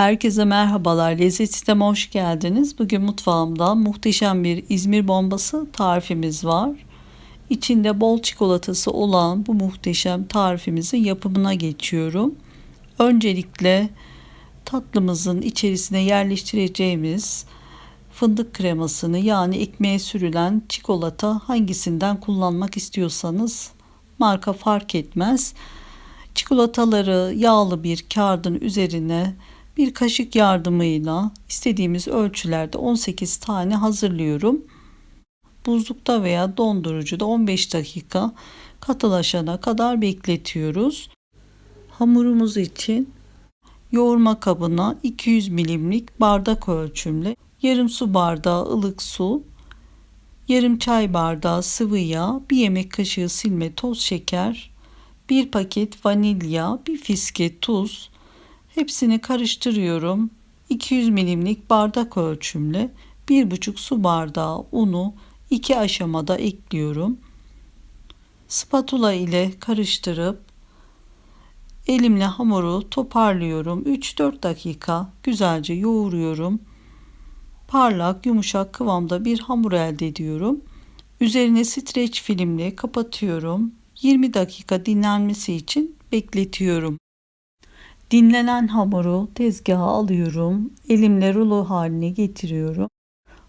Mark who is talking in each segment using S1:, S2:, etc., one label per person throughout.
S1: Herkese merhabalar. Lezzet Sistem'e hoş geldiniz. Bugün mutfağımda muhteşem bir İzmir bombası tarifimiz var. İçinde bol çikolatası olan bu muhteşem tarifimizin yapımına geçiyorum. Öncelikle tatlımızın içerisine yerleştireceğimiz fındık kremasını yani ekmeğe sürülen çikolata hangisinden kullanmak istiyorsanız marka fark etmez. Çikolataları yağlı bir kağıdın üzerine bir kaşık yardımıyla istediğimiz ölçülerde 18 tane hazırlıyorum. Buzlukta veya dondurucuda 15 dakika katılaşana kadar bekletiyoruz. Hamurumuz için yoğurma kabına 200 milimlik bardak ölçümle yarım su bardağı ılık su, yarım çay bardağı sıvı yağ, bir yemek kaşığı silme toz şeker, bir paket vanilya, bir fiske tuz, Hepsini karıştırıyorum. 200 milimlik bardak ölçümle 1,5 su bardağı unu iki aşamada ekliyorum. Spatula ile karıştırıp elimle hamuru toparlıyorum. 3-4 dakika güzelce yoğuruyorum. Parlak, yumuşak kıvamda bir hamur elde ediyorum. Üzerine streç filmle kapatıyorum. 20 dakika dinlenmesi için bekletiyorum. Dinlenen hamuru tezgaha alıyorum. Elimle rulo haline getiriyorum.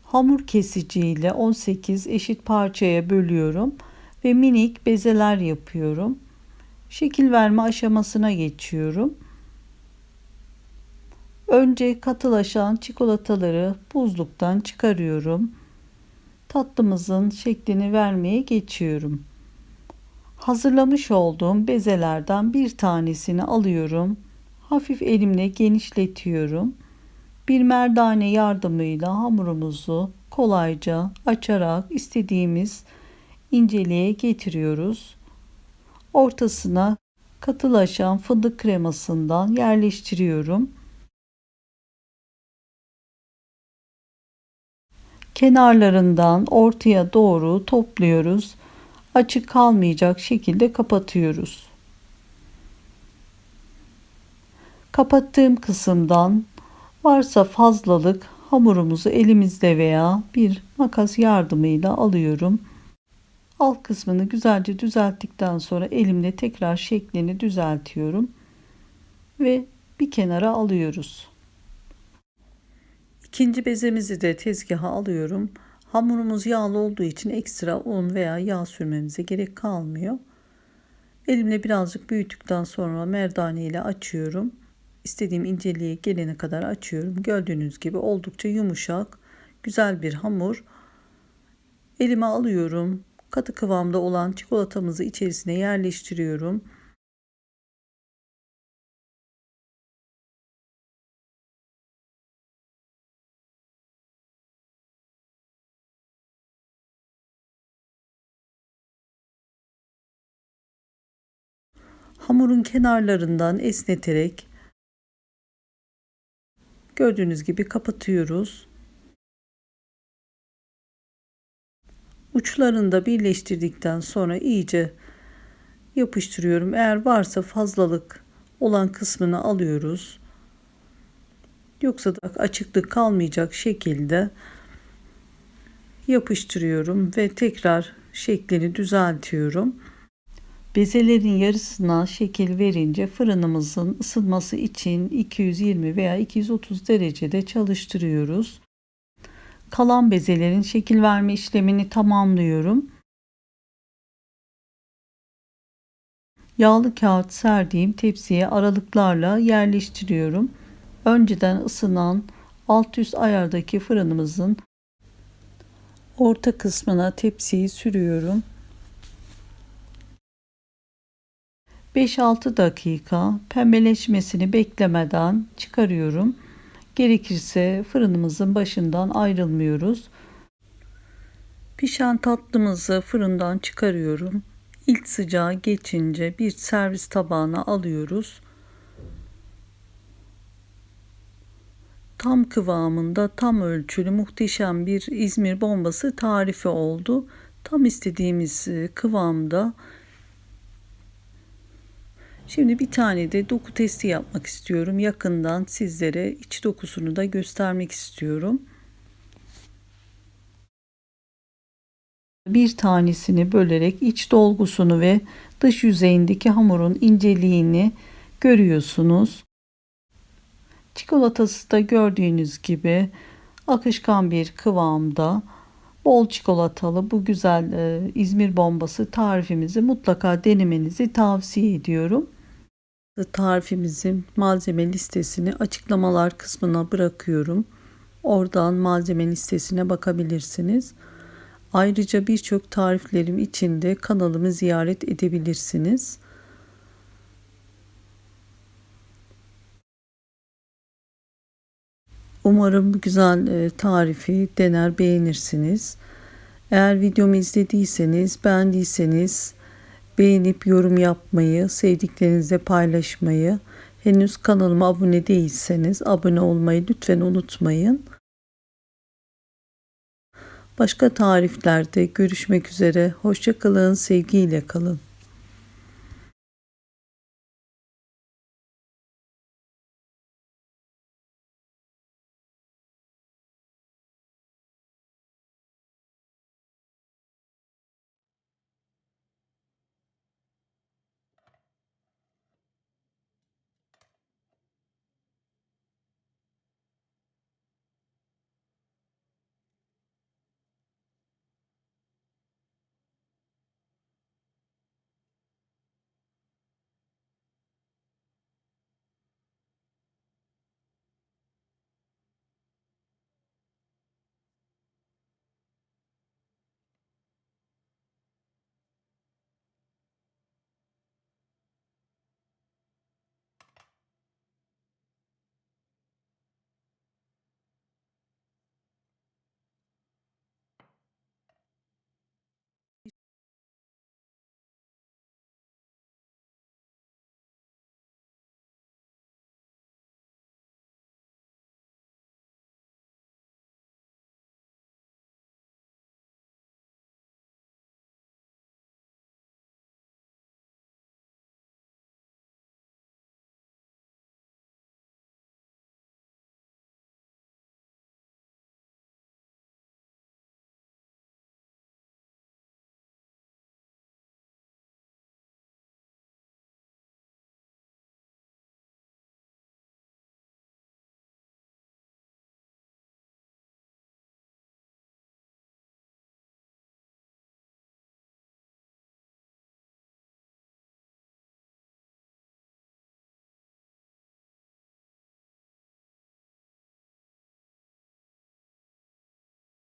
S1: Hamur kesiciyle 18 eşit parçaya bölüyorum ve minik bezeler yapıyorum. Şekil verme aşamasına geçiyorum. Önce katılaşan çikolataları buzluktan çıkarıyorum. Tatlımızın şeklini vermeye geçiyorum. Hazırlamış olduğum bezelerden bir tanesini alıyorum hafif elimle genişletiyorum. Bir merdane yardımıyla hamurumuzu kolayca açarak istediğimiz inceliğe getiriyoruz. Ortasına katılaşan fındık kremasından yerleştiriyorum. Kenarlarından ortaya doğru topluyoruz. Açık kalmayacak şekilde kapatıyoruz. Kapattığım kısımdan varsa fazlalık hamurumuzu elimizde veya bir makas yardımıyla alıyorum. Alt kısmını güzelce düzelttikten sonra elimle tekrar şeklini düzeltiyorum ve bir kenara alıyoruz. İkinci bezemizi de tezgaha alıyorum. Hamurumuz yağlı olduğu için ekstra un veya yağ sürmemize gerek kalmıyor. Elimle birazcık büyüttükten sonra merdane ile açıyorum istediğim inceliğe gelene kadar açıyorum. Gördüğünüz gibi oldukça yumuşak, güzel bir hamur. Elime alıyorum. Katı kıvamda olan çikolatamızı içerisine yerleştiriyorum. Hamurun kenarlarından esneterek Gördüğünüz gibi kapatıyoruz. Uçlarını da birleştirdikten sonra iyice yapıştırıyorum. Eğer varsa fazlalık olan kısmını alıyoruz. Yoksa da açıklık kalmayacak şekilde yapıştırıyorum ve tekrar şeklini düzeltiyorum. Bezelerin yarısına şekil verince fırınımızın ısınması için 220 veya 230 derecede çalıştırıyoruz. Kalan bezelerin şekil verme işlemini tamamlıyorum. Yağlı kağıt serdiğim tepsiye aralıklarla yerleştiriyorum. Önceden ısınan alt üst ayardaki fırınımızın orta kısmına tepsiyi sürüyorum. 5-6 dakika pembeleşmesini beklemeden çıkarıyorum. Gerekirse fırınımızın başından ayrılmıyoruz. Pişen tatlımızı fırından çıkarıyorum. İlk sıcağı geçince bir servis tabağına alıyoruz. Tam kıvamında tam ölçülü muhteşem bir İzmir bombası tarifi oldu. Tam istediğimiz kıvamda Şimdi bir tane de doku testi yapmak istiyorum. Yakından sizlere iç dokusunu da göstermek istiyorum. Bir tanesini bölerek iç dolgusunu ve dış yüzeyindeki hamurun inceliğini görüyorsunuz. Çikolatası da gördüğünüz gibi akışkan bir kıvamda. Bol çikolatalı bu güzel e, İzmir bombası tarifimizi mutlaka denemenizi tavsiye ediyorum. Tarifimizin malzeme listesini açıklamalar kısmına bırakıyorum. Oradan malzeme listesine bakabilirsiniz. Ayrıca birçok tariflerim için de kanalımı ziyaret edebilirsiniz. Umarım güzel e, tarifi dener beğenirsiniz. Eğer videomu izlediyseniz, beğendiyseniz beğenip yorum yapmayı, sevdiklerinizle paylaşmayı, henüz kanalıma abone değilseniz abone olmayı lütfen unutmayın. Başka tariflerde görüşmek üzere. Hoşçakalın, sevgiyle kalın.